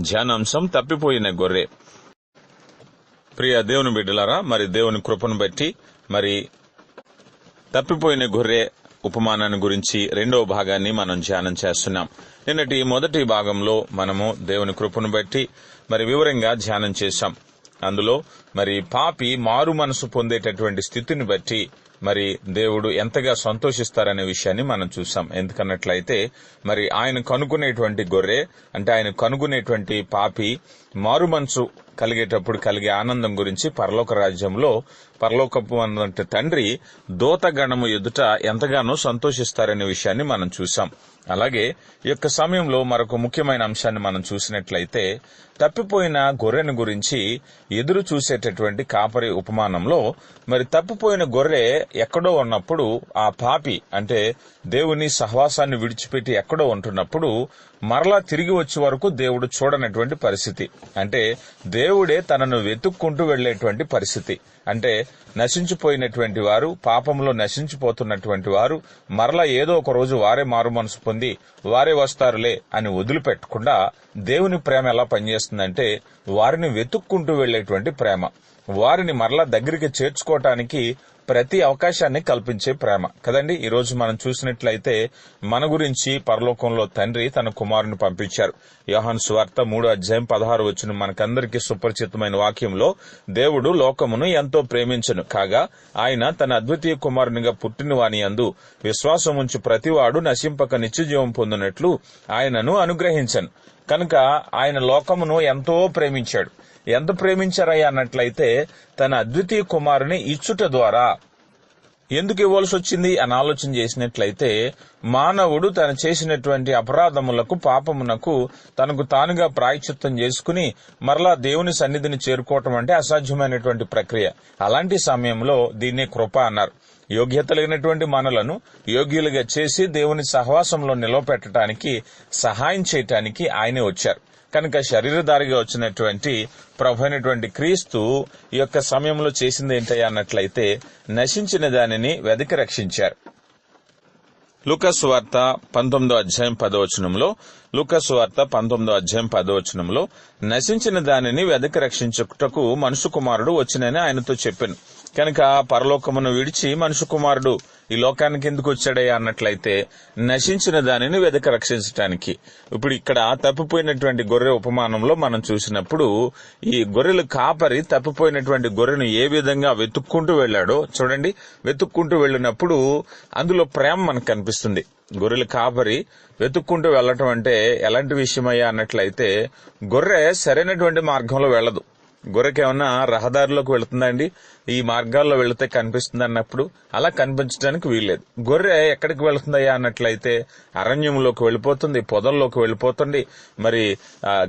ధ్యానాంశం తప్పిపోయిన గొర్రె. ప్రియ దేవుని బిడ్డలారా మరి దేవుని కృపను బట్టి మరి తప్పిపోయిన గొర్రె ఉపమానాన్ని గురించి రెండవ భాగాన్ని మనం ధ్యానం చేస్తున్నాం. నిన్నటి మొదటి భాగంలో మనము దేవుని కృపను బట్టి మరి వివరంగా ధ్యానం చేశాం. అందులో మరి పాపి మారు మనసు పొందేటటువంటి స్థితిని బట్టి మరి దేవుడు ఎంతగా సంతోషిస్తారనే విషయాన్ని మనం చూసాం. ఎందుకన్నట్లయితే మరి ఆయన కనుగొనేటువంటి గొర్రె అంటే ఆయన కనుగొనేటువంటి పాపి మారుమనసు కలిగేటప్పుడు కలిగే ఆనందం గురించి పరలోక రాజ్యంలో పరలోకపు అన్నట్టు తండ్రి దూతగణము ఎదుట ఎంతగానో సంతోషిస్తారనే విషయాన్ని మనం చూసాం అలాగే ఈ యొక్క సమయంలో మరొక ముఖ్యమైన అంశాన్ని మనం చూసినట్లయితే తప్పిపోయిన గొర్రెను గురించి ఎదురు చూసేటటువంటి కాపరి ఉపమానంలో మరి తప్పిపోయిన గొర్రె ఎక్కడో ఉన్నప్పుడు ఆ పాపి అంటే దేవుని సహవాసాన్ని విడిచిపెట్టి ఎక్కడో ఉంటున్నప్పుడు మరలా తిరిగి వచ్చే వరకు దేవుడు చూడనటువంటి పరిస్థితి. అంటే దేవుడే తనను వెతుక్కుంటూ వెళ్ళేటువంటి పరిస్థితి. అంటే నశించిపోయినటువంటి వారు పాపంలో నశించిపోతున్నటువంటి వారు మరలా ఏదో ఒక రోజు వారే మారు మనసు పొంది వారే వస్తారులే అని వదిలిపెట్టకుండా దేవుని ప్రేమ ఎలా పనిచేస్తుందంటే వారిని వెతుక్కుంటూ వెళ్ళేటువంటి ప్రేమ. వారిని మరలా దగ్గరికి చేర్చుకోవటానికి ప్రతి అవకాశాన్ని కల్పించే ప్రేమ. కదండి? ఈ రోజు మనం చూసినట్లయితే మన గురించి పరలోకంలో తండ్రి తన కుమారుని పంపించారు. యోహాన్ సువార్త మూడో అధ్యాయం పదహారు వచ్చిన మనకందరికీ సుపరిచితమైన వాక్యంలో దేవుడు లోకమును ఎంతో ప్రేమించను. కాగా ఆయన తన అద్వితీయ కుమారునిగా పుట్టిన వాని అందు విశ్వాసముంచి ప్రతివాడు నశింపక నిత్యజీవం పొందినట్లు ఆయనను అనుగ్రహించను. కనుక ఆయన లోకమును ఎంతో ప్రేమించాడు. ఎంత ప్రేమించారయ్యా అన్నట్లయితే తన అద్వితీయ కుమారుని ఇచ్చుట ద్వారా. ఎందుకు ఇవ్వాల్సి వచ్చింది? అని ఆలోచన చేసినట్లయితే మానవుడు తను చేసినటువంటి అపరాధములకు పాపమునకు తనకు తానుగా ప్రాయచిత్తం చేసుకుని మరలా దేవుని సన్నిధిని చేరుకోవటం అంటే అసాధ్యమైనటువంటి ప్రక్రియ. అలాంటి సమయంలో దీన్నే కృప అన్నారు. యోగ్యత లేనటువంటి మనలను యోగ్యులుగా చేసి దేవుని సహవాసంలో నిలవపెట్టడానికి సహాయం చేయటానికి ఆయనే వచ్చారు. కనుక శరీరధారిగా వచ్చినటువంటి ప్రభు అయినటువంటి క్రీస్తు ఈ యొక్క సమయంలో చేసింది ఏంటయ్యా అన్నట్లయితే నశించిన దానిని వెదకి రక్షించారు. లుకస్ వార్త పంతొమ్మిదో అధ్యాయం పదవచనంలో లుకస్ వార్త పంతొమ్మిదో అధ్యాయం పదవచనంలో నశించిన దానిని వెదకి రక్షించుటకు మనుషు కుమారుడు వచ్చినని ఆయనతో చెప్పాను. కనుక పరలోకమును విడిచి మనుషు కుమారుడు ఈ లోకానికి ఎందుకు వచ్చాడయ్యా అన్నట్లయితే నశించిన దానిని వెదక రక్షించటానికి. ఇప్పుడు ఇక్కడ తప్పిపోయినటువంటి గొర్రె ఉపమానంలో మనం చూసినప్పుడు ఈ గొర్రెలు కాపరి తప్పిపోయినటువంటి గొర్రెను ఏ విధంగా వెతుక్కుంటూ వెళ్ళాడో చూడండి. వెతుక్కుంటూ వెళ్ళినప్పుడు అందులో ప్రేమ మనకు కనిపిస్తుంది. గొర్రెలు కాపరి వెతుక్కుంటూ వెళ్ళటం అంటే ఎలాంటి విషయమయ్యా అన్నట్లయితే గొర్రె సరైనటువంటి మార్గంలో వెళ్ళదు. గొర్రెకేమన్నా రహదారిలోకి వెళుతుందా అండి? ఈ మార్గాల్లో వెళితే కనిపిస్తుంది అన్నప్పుడు అలా కనిపించడానికి వీల్లేదు. గొర్రె ఎక్కడికి వెళుతుందయ్యా అన్నట్లయితే అరణ్యంలోకి వెళ్ళిపోతుంది పొదల్లోకి వెళ్ళిపోతుంది మరి ఆ,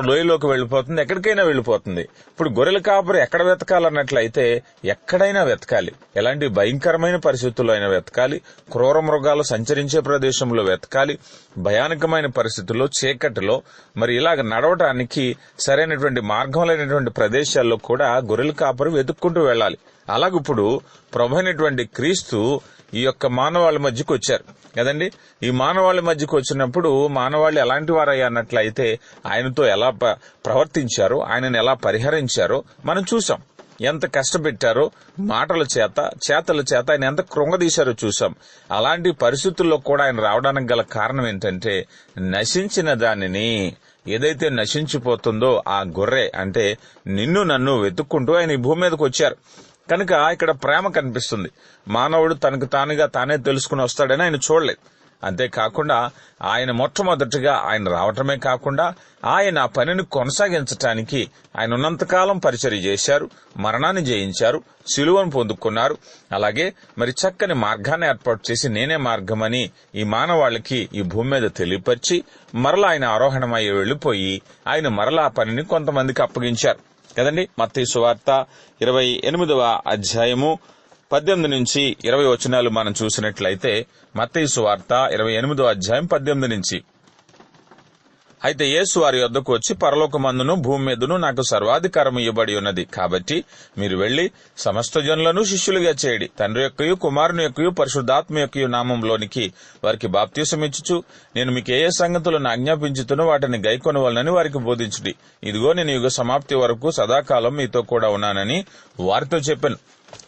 లోయలోకి వెళ్ళిపోతుంది ఎక్కడికైనా వెళ్ళిపోతుంది. ఇప్పుడు గొర్రెల కాపరి ఎక్కడ వెతకాలన్నట్లయితే ఎక్కడైనా వెతకాలి. ఎలాంటి భయంకరమైన పరిస్థితుల్లో అయినా వెతకాలి. క్రూర మృగాలు సంచరించే ప్రదేశంలో వెతకాలి. భయానకమైన పరిస్థితుల్లో చీకటిలో మరి ఇలాగ నడవటానికి సరైనటువంటి మార్గం లేనటువంటి ప్రదేశాల్లో కూడా గొర్రెల కాపరి వెతుక్కుంటూ వెళ్ళాలి. అలాగిప్పుడు ప్రభైనటువంటి క్రీస్తు ఈ యొక్క మానవాళి మధ్యకు వచ్చారు. కదండి? ఈ మానవాళి మధ్యకు వచ్చినప్పుడు మానవాళి ఎలాంటి వారయ్యా అన్నట్లయితే ఆయనతో ఎలా ప్రవర్తించారో ఆయనను ఎలా పరిహరించారో మనం చూసాం. ఎంత కష్టపెట్టారో మాటల చేత చేతల చేత ఆయన ఎంత కృంగదీశారో చూసాం. అలాంటి పరిస్థితుల్లో కూడా ఆయన రావడానికి గల కారణం ఏంటంటే నశించిన దానిని ఏదైతే నశించిపోతుందో ఆ గొర్రె అంటే నిన్ను నన్ను వెతుక్కుంటూ ఆయన ఈ భూమి మీదకి వచ్చారు. కనుక ఇక్కడ ప్రేమ కనిపిస్తుంది. మానవుడు తనకు తానుగా తానే తెలుసుకుని వస్తాడని ఆయన చూడలేదు. అంతేకాకుండా ఆయన మొట్టమొదటిగా ఆయన రావటమే కాకుండా ఆయన ఆ పనిని కొనసాగించటానికి ఆయన ఉన్నంతకాలం పరిచర్య చేశారు మరణాన్ని జయించారు శిలువను పొందుకున్నారు. అలాగే మరి చక్కని మార్గాన్ని ఏర్పాటు చేసి నేనే మార్గమని ఈ మానవాళికి ఈ భూమి మీద తెలియపరిచి మరలా ఆయన ఆరోహణమై వెళ్ళిపోయి ఆయన మరలా ఆ పనిని కొంతమందికి అప్పగించారు. కదండి? మత్తీ సువార్త ఇరవై ఎనిమిదవ అధ్యాయము. పద్దెనిమిది నుంచి ఇరవై వచనాలు మనం చూసినట్లయితే మత్తయి వార్త ఇరవై ఎనిమిదో అధ్యాయం పద్దెనిమిది నుంచి. అయితే యేసు వారి వద్దకు వచ్చి పరలోకమందును భూమి మీదను నాకు సర్వాధికారం ఇవ్వబడి ఉన్నది. కాబట్టి మీరు వెళ్ళి సమస్త జనులను శిష్యులుగా చేయడి తండ్రి యొక్కయు కుమారుని యొక్కయు పరిశుద్ధాత్మ యొక్కయు నామంలోనికి వారికి బాప్తీసం ఇచ్చుచు నేను మీకు ఏ ఏ సంగతులను ఆజ్ఞాపించుతునో వాటిని గైకొనవలనని వారికి బోధించుడి. ఇదిగో నేను యుగ సమాప్తి వరకు సదాకాలం మీతో కూడా ఉన్నానని వారితో చెప్పాను.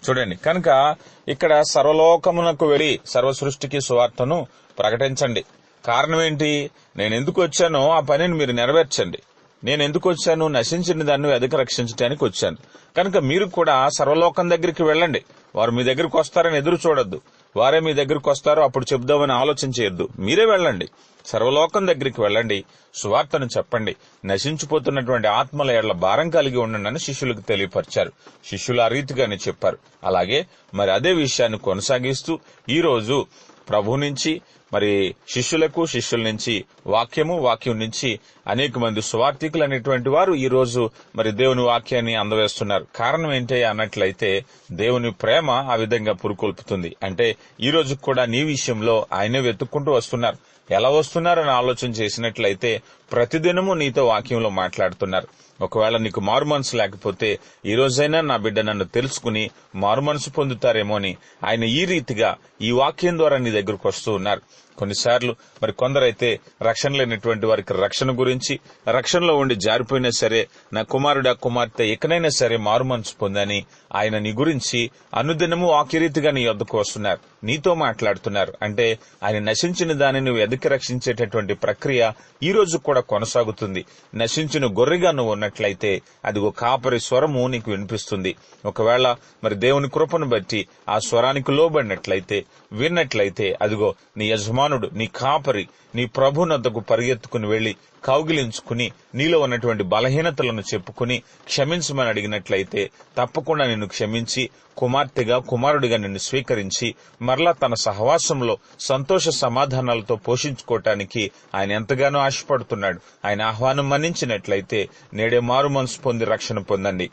చూడండి. కనుక ఇక్కడ సర్వలోకమునకు వెళ్ళి సర్వ సృష్టికి సువార్తను ప్రకటించండి. కారణం ఏంటి? నేను ఎందుకు వచ్చానో ఆ పనిని మీరు నెరవేర్చండి. నేను ఎందుకు వచ్చాను? నశించిన దాన్ని వెదక రక్షించడానికి వచ్చాను. కనుక మీరు కూడా సర్వలోకం దగ్గరికి వెళ్ళండి. వారు మీ దగ్గరికి వస్తారని ఎదురు చూడొద్దు. వారే మీ దగ్గరికి వస్తారో అప్పుడు చెప్దామని ఆలోచన చేయొద్దు. మీరే వెళ్ళండి. సర్వలోకం దగ్గరికి వెళ్ళండి. సువార్తను చెప్పండి. నశించిపోతున్నటువంటి ఆత్మల ఏళ్ళ భారం కలిగి ఉండండి అని శిష్యులకు తెలియపరిచారు. శిష్యులు ఆ రీతిగానే చెప్పారు. అలాగే మరి అదే విషయాన్ని కొనసాగిస్తూ ఈ రోజు ప్రభు నుంచి మరి శిష్యులకు శిష్యుల నుంచి వాక్యము వాక్యం నుంచి అనేక మంది సువార్థికులు అనేటువంటి వారు ఈ రోజు మరి దేవుని వాక్యాన్ని అందవేస్తున్నారు కారణం ఏంటి అన్నట్లయితే దేవుని ప్రేమ ఆ విధంగా పురుకొల్పుతుంది. అంటే ఈ రోజు కూడా నీ విషయంలో ఆయనే వెతుక్కుంటూ వస్తున్నారు. ఎలా వస్తున్నారని ఆలోచన చేసినట్లయితే ప్రతిదినము నీతో వాక్యంలో మాట్లాడుతున్నారు. ఒకవేళ నీకు మారు మనసు లేకపోతే ఈ రోజైనా నా బిడ్డ నన్ను తెలుసుకుని మారు మనసు పొందుతారేమో అని ఆయన ఈ రీతిగా ఈ వాక్యం ద్వారా నీ దగ్గరకు వస్తూ ఉన్నారు. కొన్నిసార్లు మరి కొందరైతే రక్షణ లేనటువంటి వారికి రక్షణ గురించి రక్షణలో ఉండి జారిపోయినా సరే నా కుమారుడా కుమార్తె ఎక్కడైనా సరే మారు మనసు పొందని ఆయన నీ గురించి అనుదినము వాక్యరీతిగా నీ వద్దకు వస్తున్నారు. నీతో మాట్లాడుతున్నారు. అంటే ఆయన నశించిన దాన్ని నువ్వు ఎదకి రక్షించేటటువంటి ప్రక్రియ ఈ రోజు కూడా కొనసాగుతుంది. నశించిన గొర్రెగా నువ్వు ఉన్నట్లయితే అది ఒక కాపరి స్వరము నీకు వినిపిస్తుంది. ఒకవేళ మరి దేవుని కృపను బట్టి ఆ స్వరానికి లోబడినట్లయితే విన్నట్లయితే అదిగో నీ యజమానుడు నీ కాపరి నీ ప్రభునద్దకు పరిగెత్తుకుని వెళ్ళి కౌగిలించుకుని నీలో ఉన్నటువంటి బలహీనతలను చెప్పుకుని క్షమించమని అడిగినట్లయితే తప్పకుండా నిన్ను క్షమించి కుమార్తెగా కుమారుడిగా నిన్ను స్వీకరించి మరలా తన సహవాసంలో సంతోష సమాధానాలతో పోషించుకోవటానికి ఆయన ఎంతగానో ఆశపడుతున్నాడు. ఆయన ఆహ్వానం మన్నించినట్లయితే నేడే మారు మనసు పొంది రక్షణ పొందండి.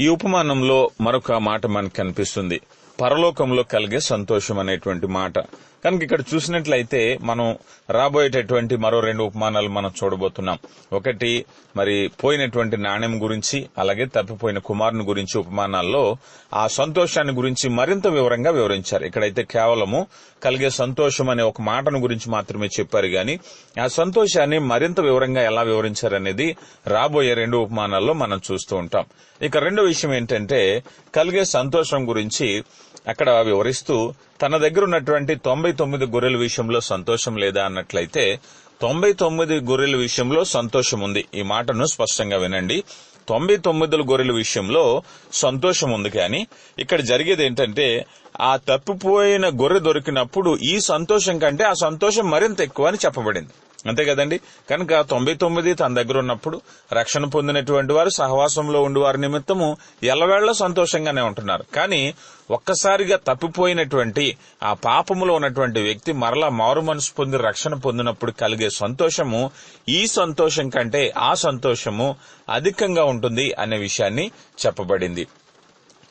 ఈ ఉపమానంలో మరొక మాట మనకు కనిపిస్తుంది. పరలోకంలో కలిగే సంతోషం అనేటువంటి మాట. కనుక ఇక్కడ చూసినట్లయితే మనం రాబోయేటటువంటి మరో రెండు ఉపమానాలు మనం చూడబోతున్నాం. ఒకటి మరి పోయినటువంటి నాణ్యం గురించి అలాగే తప్పిపోయిన కుమారుని గురించి ఉపమానాల్లో ఆ సంతోషాన్ని గురించి మరింత వివరంగా వివరించారు. ఇక్కడైతే కేవలము కలిగే సంతోషం అనే ఒక మాటను గురించి మాత్రమే చెప్పారు గాని ఆ సంతోషాన్ని మరింత వివరంగా ఎలా వివరించారనేది రాబోయే రెండు ఉపమానాల్లో మనం చూస్తూ ఉంటాం. ఇక రెండో విషయం ఏంటంటే కలిగే సంతోషం గురించి అక్కడ వివరిస్తూ తన దగ్గర ఉన్నటువంటి తొంభై తొమ్మిది గొర్రెల విషయంలో సంతోషం లేదా అన్నట్లయితే తొంభై తొమ్మిది గొర్రెల విషయంలో సంతోషం ఉంది. ఈ మాటను స్పష్టంగా వినండి. తొంభై తొమ్మిది గొర్రెల విషయంలో సంతోషం ఉంది కానీ ఇక్కడ జరిగేది ఏంటంటే ఆ తప్పిపోయిన గొర్రె దొరికినప్పుడు ఈ సంతోషం కంటే ఆ సంతోషం మరింత ఎక్కువ అని చెప్పబడింది. అంతే కదండి? కనుక తొంభై తొమ్మిది తన దగ్గర ఉన్నప్పుడు రక్షణ పొందినటువంటి వారు సహవాసంలో ఉండి వారి నిమిత్తము ఎల్లవేళ్ళ సంతోషంగానే ఉంటున్నారు. కానీ ఒక్కసారిగా తప్పిపోయినటువంటి ఆ పాపములో ఉన్నటువంటి వ్యక్తి మరలా మారు మనసు పొంది రక్షణ పొందినప్పుడు కలిగే సంతోషము ఈ సంతోషం కంటే ఆ సంతోషము అధికంగా ఉంటుంది అనే విషయాన్ని చెప్పబడింది.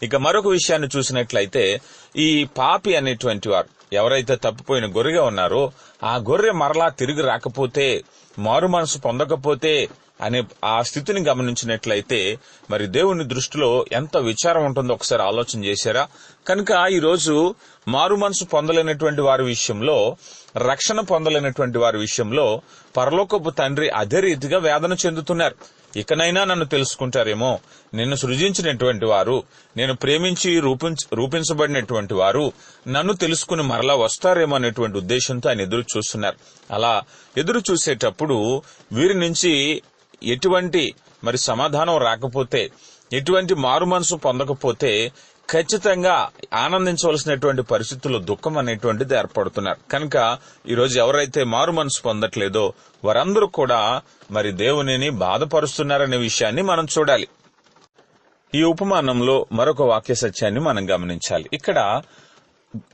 ఇక మరొక విషయాన్ని చూసినట్లయితే ఈ పాపి అనేటువంటి వారు ఎవరైతే తప్పిపోయిన గొర్రెగా ఉన్నారో ఆ గొర్రె మరలా తిరిగి రాకపోతే మారు మనసు పొందకపోతే అనే ఆ స్థితిని గమనించినట్లయితే మరి దేవుని దృష్టిలో ఎంత విచారం ఉంటుందో ఒకసారి ఆలోచన చేశారా? కనుక ఈరోజు మారు మనసు పొందలేనటువంటి వారి విషయంలో రక్షణ పొందలేనటువంటి వారి విషయంలో పరలోకపు తండ్రి అదే రీతిగా వేదన చెందుతున్నారు. ఇకనైనా నన్ను తెలుసుకుంటారేమో. నిన్ను సృజించినటువంటి వారు నేను ప్రేమించి రూపించబడినటువంటి వారు నన్ను తెలుసుకుని మరలా వస్తారేమో అనేటువంటి ఉద్దేశంతో ఆయన ఎదురు చూస్తున్నారు. అలా ఎదురు చూసేటప్పుడు వీరి నుంచి ఎటువంటి మరి సమాధానం రాకపోతే ఎటువంటి మారు మనసు పొందకపోతే ఖచ్చితంగా ఆనందించవలసినటువంటి పరిస్థితుల్లో దుఃఖం అనేటువంటిది ఏర్పడుతున్నారు. కనుక ఈరోజు ఎవరైతే మారు మనసు పొందట్లేదో వారందరూ కూడా మరి దేవునిని బాధపరుస్తున్నారనే విషయాన్ని మనం చూడాలి. ఈ ఉపమానంలో మరొక వాక్య సత్యాన్ని మనం గమనించాలి. ఇక్కడ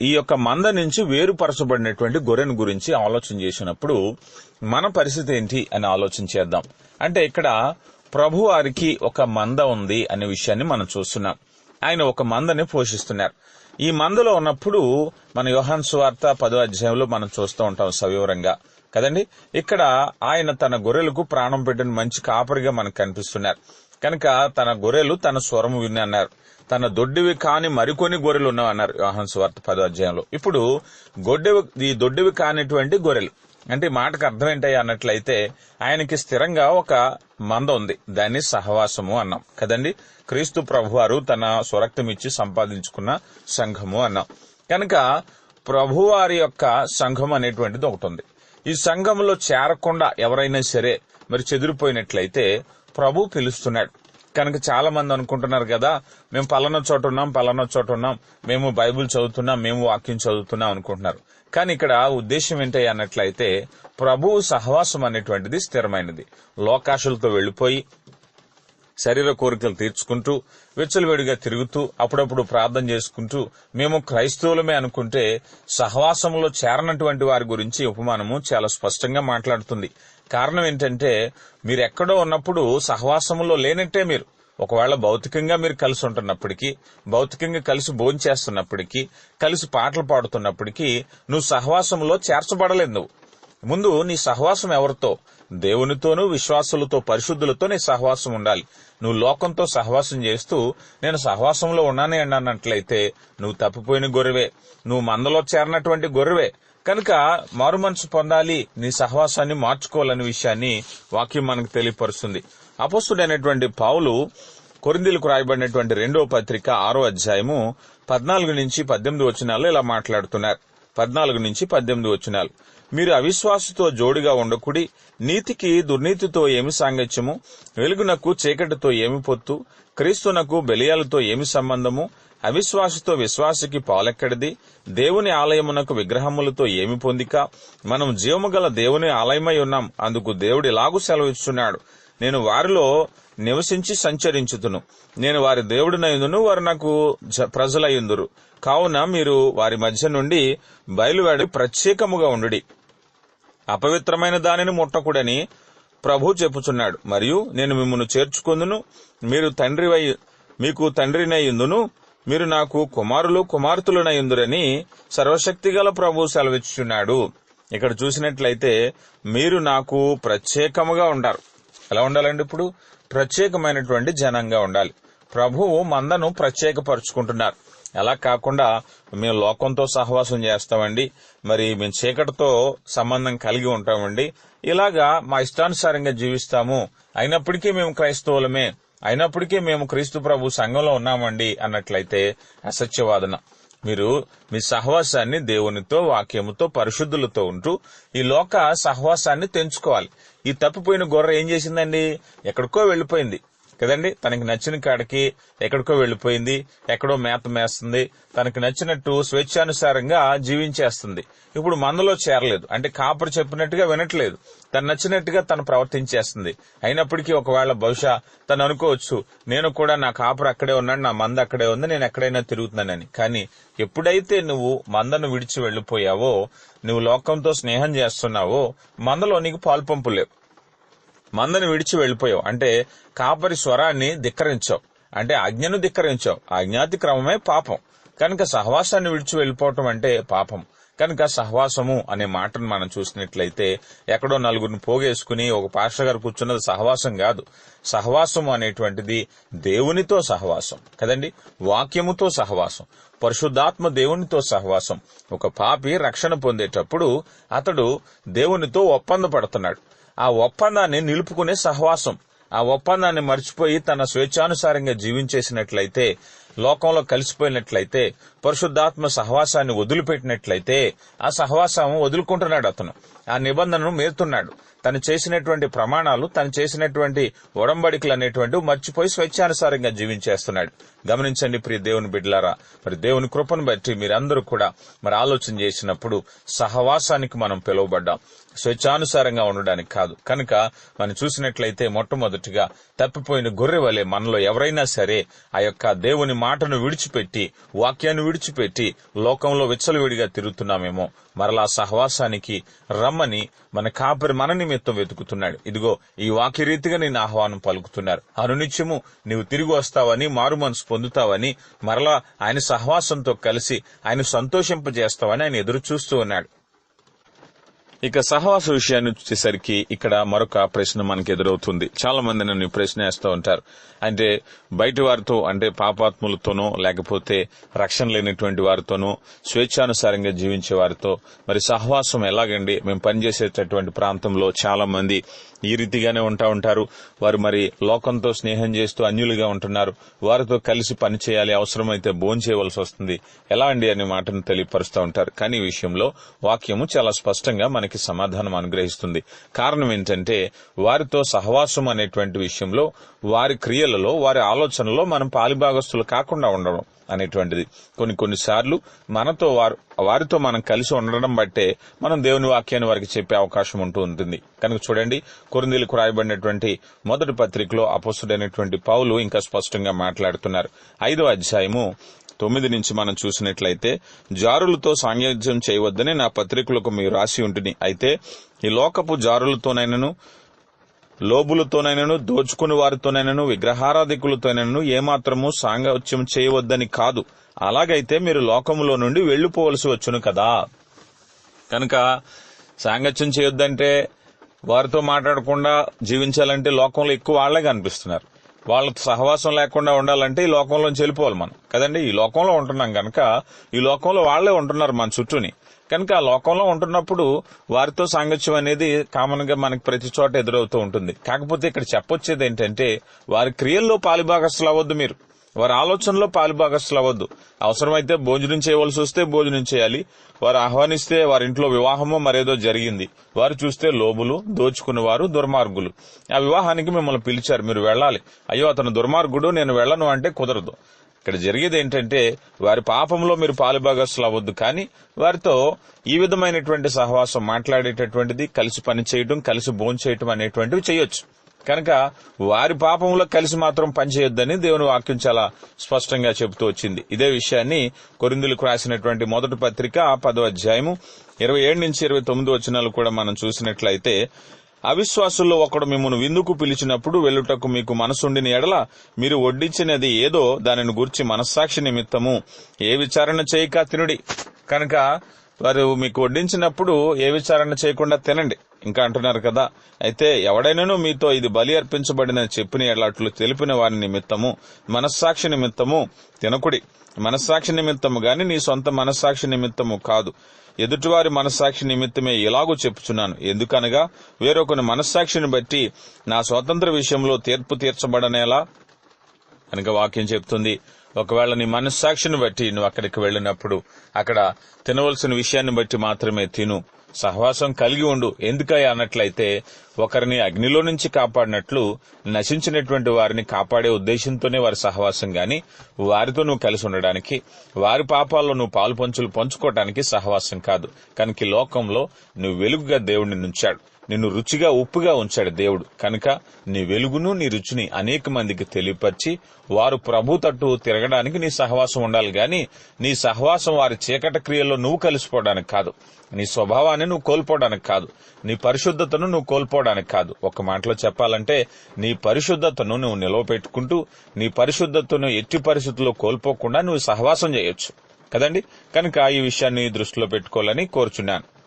ఈ యొక్క మంద నుంచి వేరుపరచబడినటువంటి గొర్రెను గురించి ఆలోచన చేసినప్పుడు మన పరిస్థితి ఏంటి అని ఆలోచన చేద్దాం. అంటే ఇక్కడ ప్రభు వారికి ఒక మంద ఉంది అనే విషయాన్ని మనం చూస్తున్నాం. ఆయన ఒక మందని పోషిస్తున్నారు. ఈ మందలో ఉన్నప్పుడు మన యోహాన్ సువార్త పదో అధ్యాయంలో మనం చూస్తూ ఉంటాం సవివరంగా. కదండి? ఇక్కడ ఆయన తన గొర్రెలకు ప్రాణం పెట్టిన మంచి కాపరిగా మనకు కనిపిస్తున్నారు. కనుక తన గొర్రెలు తన స్వరము విని అన్నారు. తన దొడ్డివి కాని మరికొన్ని గొర్రెలు ఉన్నావన్నారు యోహాన్ సువార్త పదో అధ్యాయంలో. ఇప్పుడు గొడ్డెవి ఈ దొడ్డివి కానిటువంటి గొర్రెలు. అంటే మాటకు అర్థం ఏంటయ్యా అన్నట్లయితే ఆయనకి స్థిరంగా ఒక మంద ఉంది. దాన్ని సహవాసము అన్నాం. కదండి? క్రీస్తు ప్రభువారు తన స్వరక్తం ఇచ్చి సంపాదించుకున్న సంఘము అన్నాం. కనుక ప్రభువారి యొక్క సంఘం అనేటువంటిది ఒకటి ఉంది. ఈ సంఘంలో చేరకుండా ఎవరైనా సరే మరి చెదిరిపోయినట్లయితే ప్రభు పిలుస్తున్నాడు. కనుక చాలా మంది అనుకుంటున్నారు కదా మేము పలానా చోట ఉన్నాం పలానా చోట ఉన్నాం మేము బైబిల్ చదువుతున్నాం మేము వాక్యం చదువుతున్నాం అనుకుంటున్నారు. కానీ ఇక్కడ ఉద్దేశం ఏంటి అన్నట్లయితే ప్రభువు సహవాసం అనేటువంటిది స్థిరమైనది. లోకాశులతో వెళ్ళిపోయి శరీర కోరికలు తీర్చుకుంటూ విచ్చలవిడిగా తిరుగుతూ అప్పుడప్పుడు ప్రార్థన చేసుకుంటూ మేము క్రైస్తవులమే అనుకుంటే సహవాసంలో చేరనటువంటి వారి గురించి ఉపమానము చాలా స్పష్టంగా మాట్లాడుతుంది. కారణం ఏంటంటే మీరు ఎక్కడో ఉన్నప్పుడు సహవాసంలో లేనట్టే మీరు. ఒకవేళ భౌతికంగా మీరు కలిసి ఉంటున్నప్పటికీ భౌతికంగా కలిసి భోంచేస్తున్నప్పటికీ కలిసి పాటలు పాడుతున్నప్పటికీ నువ్వు సహవాసంలో చేర్చబడలేదు నువ్వు. ముందు నీ సహవాసం ఎవరితో? దేవునితోనూ విశ్వాసులతో పరిశుద్ధులతో నీ సహవాసం ఉండాలి. నువ్వు లోకంతో సహవాసం చేస్తూ నేను సహవాసంలో ఉన్నానే అన్నట్లయితే నువ్వు తప్పిపోయిన గొర్రెవే. నువ్వు మందలో చేరినటువంటి గొర్రెవే. కనుక మారు మనసు పొందాలి నీ సహవాసాన్ని మార్చుకోవాలనే విషయాన్ని వాక్యం మనకు తెలియపరుస్తుంది. అపస్తుడైనటువంటి పావులు కొరిందీలకు రాయబడినటువంటి రెండో పత్రిక ఆరో అధ్యాయము పద్నాలుగు నుంచి పద్దెనిమిది వచనాలు ఇలా మాట్లాడుతున్నారు. పద్నాలుగు నుంచి పద్దెనిమిది వచనాలు. మీరు అవిశ్వాసతో జోడిగా ఉండకుడి నీతికి దుర్నీతితో ఏమి సాంగత్యము? వెలుగునకు చీకటితో ఏమి పొత్తు? క్రీస్తునకు బెలియాలతో ఏమి సంబంధము? అవిశ్వాసతో విశ్వాసకి పాలెక్కడిది? దేవుని ఆలయమునకు విగ్రహములతో ఏమి పొందిక? మనం జీవము గల దేవుని ఆలయమై ఉన్నాం. అందుకు దేవుడు ఇలాగూ సెలవిస్తున్నాడు నేను వారిలో నివసించి సంచరించుతును. నేను వారి దేవుడినయుందును వారు నాకు జ- ప్రజలయ్యుందురు కావున మీరు వారి మధ్య నుండి బయలువేడి ప్రత్యేకముగా ఉండుడి. అపవిత్రమైన దానిని ముట్టకుడని ప్రభు చెప్పుచున్నాడు. మరియు నేను మిమ్మల్ని చేర్చుకుందును. మీరు తండ్రివై మీకు తండ్రినయ్యుందును మీరు నాకు కుమారులు కుమార్తెలునయుందురని సర్వశక్తిగల ప్రభు సెలవిచ్చుచున్నాడు. ఇక్కడ చూసినట్లయితే మీరు నాకు ప్రత్యేకముగా ఉండారు. ఎలా ఉండాలండి ఇప్పుడు? ప్రత్యేకమైనటువంటి జనంగా ఉండాలి. ప్రభువు మందను ప్రత్యేకపరుచుకుంటున్నారు. అలా కాకుండా మేము లోకంతో సహవాసం చేస్తామండి. మరి మేము చీకటితో సంబంధం కలిగి ఉంటామండి. ఇలాగా మా ఇష్టానుసారంగా జీవిస్తాము. అయినప్పటికీ మేము క్రైస్తవులమే. అయినప్పటికీ మేము క్రీస్తు ప్రభు సంఘంలో ఉన్నామండి అన్నట్లయితే అసత్యవాదన. మీరు మీ సహవాసాన్ని దేవునితో వాక్యముతో పరిశుద్ధులతో ఉంటూ ఈ లోక సహవాసాన్ని తెంచుకోవాలి. ఈ తప్పిపోయిన గొర్రె ఏం చేసిందండి? ఎక్కడికో వెళ్ళిపోయింది. కదండి? తనకి నచ్చిన కాడికి ఎక్కడికో వెళ్ళిపోయింది ఎక్కడో మేత మేస్తుంది. తనకి నచ్చినట్టు స్వేచ్ఛానుసారంగా జీవించేస్తుంది. ఇప్పుడు మందలో చేరలేదు. అంటే కాపరు చెప్పినట్టుగా వినట్లేదు. తను నచ్చినట్టుగా తను ప్రవర్తించేస్తుంది. అయినప్పటికీ ఒకవేళ బహుశా తను అనుకోవచ్చు నేను కూడా నా కాపరు అక్కడే ఉన్నాడు నా మంద అక్కడే ఉంది నేను ఎక్కడైనా తిరుగుతున్నానని. కానీ ఎప్పుడైతే నువ్వు మందను విడిచి వెళ్ళిపోయావో నువ్వు లోకంతో స్నేహం చేస్తున్నావో మందలో నీకు పాల్పంపు లేవు. మందని విడిచి వెళ్ళిపోయావు. అంటే కాపరి స్వరాన్ని ధిక్కరించావు. అంటే ఆజ్ఞను ధిక్కరించావు. అజ్ఞాతి క్రమమే పాపం. కనుక సహవాసాన్ని విడిచి వెళ్ళిపోవటం అంటే పాపం. కనుక సహవాసము అనే మాటను మనం చూసినట్లయితే ఎక్కడో నలుగురిని పోగేసుకుని ఒక పాస్టర్ గారు కూర్చున్నది సహవాసం కాదు. సహవాసము అనేటువంటిది దేవునితో సహవాసం. కదండి? వాక్యముతో సహవాసం. పరిశుద్ధాత్మ దేవునితో సహవాసం. ఒక పాపి రక్షణ పొందేటప్పుడు అతడు దేవునితో ఒప్పంద పడుతున్నాడు ఆ ఒప్పందాన్ని నిలుపుకునే సహవాసం ఆ ఒప్పందాన్ని మర్చిపోయి తన స్వేచ్ఛానుసారంగా జీవించేసినట్లయితే లోకంలో కలిసిపోయినట్లయితే పరిశుద్ధాత్మ సహవాసాన్ని వదిలిపెట్టినట్లయితే ఆ సహవాసం వదులుకుంటున్నాడు అతను. ఆ నిబంధనను మేరుతున్నాడు తను చేసినటువంటి ప్రమాణాలు తను చేసినటువంటి ఒడంబడికలు అనేటువంటి మర్చిపోయి స్వేచ్ఛానుసారంగా జీవించేస్తున్నాడు. గమనించండి ప్రియ దేవుని బిడ్డలారా మరి దేవుని కృపను బట్టి మీరందరూ కూడా మరి ఆలోచన చేసినప్పుడు సహవాసానికి మనం పిలువబడ్డాం. స్వేచ్ఛానుసారంగా ఉండడానికి కాదు. కనుక మనం చూసినట్లయితే మొట్టమొదటిగా తప్పిపోయిన గొర్రె వలె మనలో ఎవరైనా సరే ఆ యొక్క దేవుని మాటను విడిచిపెట్టి వాక్యాన్ని విడిచిపెట్టి లోకంలో విచ్చలవిడిగా తిరుగుతున్నామేమో. మరలా సహవాసానికి రమ్మని మన కాపరి మన నిమిత్తం వెతుకుతున్నాడు. ఇదిగో ఈ వాక్య రీతిగా నేను ఆహ్వానం పలుకుతున్నారు. అనునిత్యము నీవు తిరిగి వస్తావని మారు మనసు పొందుతావని మరలా ఆయన సహవాసంతో కలిసి ఆయన సంతోషింపజేస్తావని ఆయన ఎదురు చూస్తూ ఉన్నాడు. ఇక సహవాస విషయాన్ని వచ్చేసరికి ఇక్కడ మరొక ప్రశ్న మనకి ఎదురవుతుంది చాలా మంది నన్ను ప్రశ్న వేస్తూ ఉంటారు. అంటే బయట వారితో అంటే పాపాత్ములతోనో లేకపోతే రక్షణ లేనటువంటి వారితోనో స్వేచ్ఛానుసారంగా జీవించే వారితో మరి సహవాసం ఎలాగండి? మేము పనిచేసేటటువంటి ప్రాంతంలో చాలా మంది ఈ రీతిగానే ఉంటా ఉంటారు. వారు మరి లోకంతో స్నేహం చేస్తూ అన్యులుగా ఉంటున్నారు. వారితో కలిసి పని చేయాలి అవసరమైతే భోజనం చేయవలసి వస్తుంది. ఎలా అండి అనే మాటను తెలియపరుస్తూ ఉంటారు. కానీ ఈ విషయంలో వాక్యము చాలా స్పష్టంగా మనకి సమాధానం అనుగ్రహిస్తుంది. కారణం ఏంటంటే వారితో సహవాసం అనేటువంటి విషయంలో వారి క్రియలలో వారి ఆలోచనలో మనం పాలిభాగస్తులు కాకుండా ఉండడం అనేటువంటిది. కొన్ని కొన్నిసార్లు మనతో వారు వారితో మనం కలిసి ఉండడం బట్టే మనం దేవుని వాక్యాన్ని వారికి చెప్పే అవకాశం ఉంటూ ఉంటుంది. కనుక చూడండి కొరిందీలకు రాయబడినటువంటి మొదటి పత్రికలో అపస్తుడైనటువంటి పౌలు ఇంకా స్పష్టంగా మాట్లాడుతున్నారు. ఐదో అధ్యాయము తొమ్మిది నుంచి మనం చూసినట్లయితే జారులతో సాంగత్యం చేయవద్దని నా పత్రికలకు మీరు రాసి ఉంటుంది అయితే ఈ లోకపు జారులతోనైనను లోబులతోనైనను దోచుకుని వారితోనైనను విగ్రహారాధికులతోనైనను ఏమాత్రము సాంగత్యం చేయవద్దని కాదు. అలాగైతే మీరు లోకములో నుండి వెళ్ళిపోవలసి వచ్చును కదా. కనుక సాంగత్యం చేయొద్దంటే వారితో మాట్లాడకుండా జీవించాలంటే లోకంలో ఎక్కువ వాళ్ళే కనిపిస్తున్నారు. వాళ్ళతో సహవాసం లేకుండా ఉండాలంటే ఈ లోకంలోంచి వెళ్ళిపోవాలి మనం. కదండి? ఈ లోకంలో ఉంటున్నాం కనుక ఈ లోకంలో వాళ్ళే ఉంటున్నారు మన చుట్టూని. కనుక ఆ లోకంలో ఉంటున్నప్పుడు వారితో సాంగత్యం అనేది కామన్గా మనకి ప్రతి చోట ఎదురవుతూ ఉంటుంది. కాకపోతే ఇక్కడ చెప్పొచ్చేది ఏంటంటే వారి క్రియల్లో పాలిభాగస్తులు అవ్వద్దు మీరు. వారి ఆలోచనలో పాలిభాగస్తులు అవ్వద్దు. అవసరమైతే భోజనం చేయవలసి వస్తే భోజనం చేయాలి. వారు ఆహ్వానిస్తే వారి ఇంట్లో వివాహమో మరేదో జరిగింది. వారు చూస్తే లోబులు దోచుకునేవారు దుర్మార్గులు. ఆ వివాహానికి మిమ్మల్ని పిలిచారు. మీరు వెళ్ళాలి. అయ్యో అతను దుర్మార్గుడు నేను వెళ్ళను అంటే కుదరదు. ఇక్కడ జరిగేది ఏంటంటే వారి పాపంలో మీరు పాలుభాగస్సులు అవ్వద్దు కానీ వారితో ఈ విధమైనటువంటి సహవాసం మాట్లాడేటటువంటిది కలిసి పని చేయటం కలిసి భోంచేయటం అనేటువంటివి చేయొచ్చు. కనుక వారి పాపంలో కలిసి మాత్రం పనిచేయొద్దని దేవుని వాక్యం చాలా స్పష్టంగా చెబుతూ వచ్చింది. ఇదే విషయాన్ని కొరిందులకు రాసినటువంటి మొదటి పత్రిక పదో అధ్యాయము ఇరవై ఏడు నుంచి ఇరవై తొమ్మిది వచనాలు కూడా మనం చూసినట్లయితే అవిశ్వాసుల్లో ఒకడు మిమ్మల్ని విందుకు పిలిచినప్పుడు వెళ్ళుటకు మీకు మనసుండిన ఎడల మీరు వడ్డించినది ఏదో దానిని గుర్చి మనస్సాక్షి నిమిత్తము. ఏ విచారణ చేయక తినుడి. కనుక వారు మీకు వడ్డించినప్పుడు ఏ విచారణ చేయకుండా తినండి. ఇంకా అంటున్నారు కదా అయితే ఎవడైనాను మీతో ఇది బలి అర్పించబడిన చెప్పిన ఎడలట్లు తెలిపిన వారి నిమిత్తము మనస్సాక్షి నిమిత్తము తినకుడి. మనస్సాక్షి నిమిత్తము గాని నీ సొంత మనస్సాక్షి నిమిత్తము కాదు. ఎదుటివారి మనస్సాక్షి నిమిత్తమే ఇలాగూ చెప్పుచున్నాను. ఎందుకనగా వేరొకని మనస్సాక్షిని బట్టి నా స్వాతంత్ర విషయంలో తీర్పు తీర్చబడనేలా కనుక వాక్యం చెప్తుంది. ఒకవేళ నీ మనస్సాక్షిని బట్టి నువ్వు అక్కడికి వెళ్ళినప్పుడు అక్కడ తినవలసిన విషయాన్ని బట్టి మాత్రమే తిను. సహవాసం కలిగి ఉండు. ఎందుకయ్య అన్నట్లయితే ఒకరిని అగ్నిలో నుంచి కాపాడినట్లు నశించినటువంటి వారిని కాపాడే ఉద్దేశంతోనే వారి సహవాసం గాని వారితో నువ్వు కలిసి ఉండడానికి వారి పాపాల్లో నువ్వు పాలు పంచులు పంచుకోవటానికి సహవాసం కాదు. కనుక లోకంలో నువ్వు వెలుగుగా దేవుడిని నుంచాడు. నిన్ను రుచిగా ఉప్పుగా ఉంచాడు దేవుడు. కనుక నీ వెలుగును నీ రుచిని అనేక మందికి తెలియపరిచి వారు ప్రభు తట్టు తిరగడానికి నీ సహవాసం ఉండాలి. గాని నీ సహవాసం వారి చీకట క్రియల్లో నువ్వు కలిసిపోవడానికి కాదు. నీ స్వభావాన్ని నువ్వు కోల్పోవడానికి కాదు. నీ పరిశుద్ధతను నువ్వు కోల్పోవడానికి కాదు. ఒక మాటలో చెప్పాలంటే నీ పరిశుద్ధతను నువ్వు నిలవపెట్టుకుంటూ నీ పరిశుద్ధతను ఎట్టి పరిస్థితుల్లో కోల్పోకుండా నువ్వు సహవాసం చేయొచ్చు. కదండి? కనుక ఈ విషయాన్ని దృష్టిలో పెట్టుకోవాలని కోరుచున్నాను.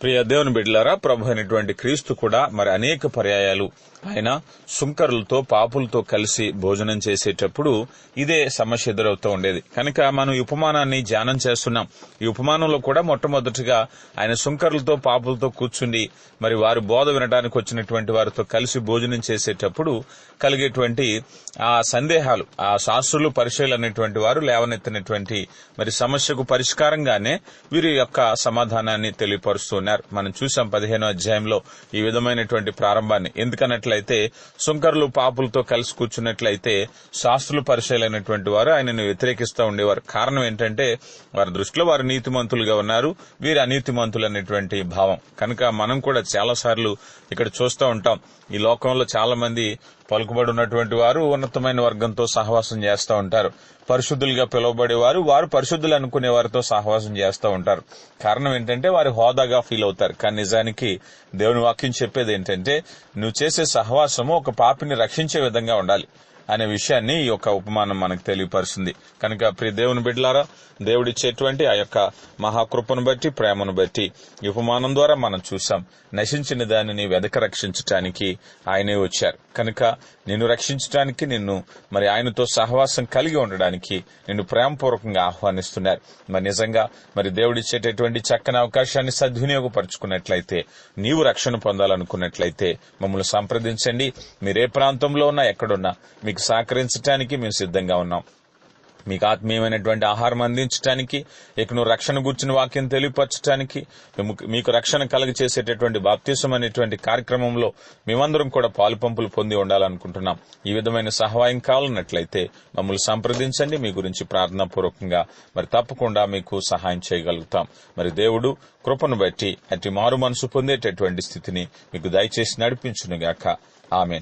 ప్రియ దేవుని బిడ్డలారా ప్రభు అయినటువంటి క్రీస్తు కూడా మరి అనేక పర్యాయాలు ఆయన సుంకరులతో పాపులతో కలిసి భోజనం చేసేటప్పుడు ఇదే సమస్య ఎదురవుతూ ఉండేది. కనుక మనం ఈ ఉపమానాన్ని ధ్యానం చేస్తున్నాం. ఈ ఉపమానంలో కూడా మొట్టమొదటిగా ఆయన సుంకరులతో పాపులతో కూర్చుండి మరి వారు బోధ వినడానికి వచ్చినటువంటి వారితో కలిసి భోజనం చేసేటప్పుడు కలిగేటువంటి ఆ సందేహాలు ఆ శాస్త్రులు పరిశీలన అనేటువంటి వారు లేవనెత్తినటువంటి మరి సమస్యకు పరిష్కారంగానే వీరి యొక్క సమాధానాన్ని తెలియపరుస్తున్నారు మనం చూసాం పదిహేనో అధ్యాయంలో ఈ విధమైనటువంటి ప్రారంభాన్ని. చూసినట్లయితే శుంకర్లు పాపులతో కలిసి కూర్చున్నట్లయితే శాస్త్రులు పరిశీలైనటువంటి వారు ఆయనను వ్యతిరేకిస్తూ ఉండేవారు. కారణం ఏంటంటే వారి దృష్టిలో వారు నీతిమంతులుగా ఉన్నారు. వీరు అనీతిమంతులు అనేటువంటి భావం. కనుక మనం కూడా చాలా సార్లు ఇక్కడ చూస్తూ ఉంటాం. ఈ లోకంలో చాలా మంది పలుకుబడి ఉన్నటువంటి వారు ఉన్నతమైన వర్గంతో సహవాసం చేస్తూ ఉంటారు. పరిశుద్ధులుగా పిలువబడేవారు వారు పరిశుద్ధులు అనుకునే వారితో సహవాసం చేస్తూ ఉంటారు. కారణం ఏంటంటే వారి హోదాగా ఫీల్ అవుతారు. కానీ నిజానికి దేవుని వాక్యం చెప్పేది ఏంటంటే నువ్వు చేసే సహవాసము ఒక పాపిని రక్షించే విధంగా ఉండాలి. అనే విషయాన్ని ఈ యొక్క ఉపమానం మనకు తెలియపరుస్తుంది. కనుక ప్రియ దేవుని బిడ్డలారా దేవుడిచ్చేటువంటి ఆ యొక్క మహాకృపను బట్టి ప్రేమను బట్టి ఈ ఉపమానం ద్వారా మనం చూసాం నశించిన దానిని వెదక రక్షించటానికి ఆయనే వచ్చారు. కనుక నిన్ను రక్షించడానికి నిన్ను మరి ఆయనతో సహవాసం కలిగి ఉండడానికి నిన్ను ప్రేమపూర్వకంగా ఆహ్వానిస్తున్నారు. మరి నిజంగా మరి దేవుడిచ్చేటటువంటి చక్కని అవకాశాన్ని సద్వినియోగపరుచుకున్నట్లయితే నీవు రక్షణ పొందాలనుకున్నట్లయితే మమ్మల్ని సంప్రదించండి. మీరే ప్రాంతంలో ఉన్నా ఎక్కడున్నా మీకు సహకరించడానికి మేము సిద్ధంగా ఉన్నాం. మీకు ఆత్మీయమైనటువంటి ఆహారం అందించడానికి ఇకను రక్షణ గుర్చిన వాక్యం తెలియపరచడానికి మీకు- రక్షణ కలుగ చేసేటటువంటి బాప్తీసం అనేటువంటి కార్యక్రమంలో మేమందరం కూడా పాలు పంపులు పొంది ఉండాలనుకుంటున్నాం. ఈ విధమైన సహాయం కావాలన్నట్లయితే మమ్మల్ని సంప్రదించండి. మీ గురించి ప్రార్థనాపూర్వకంగా మరి తప్పకుండా మీకు సహాయం చేయగలుగుతాం. మరి దేవుడు కృపను బట్టి అటు మారు మనసు పొందేటటువంటి స్థితిని మీకు దయచేసి నడిపించునుగాక. ఆమె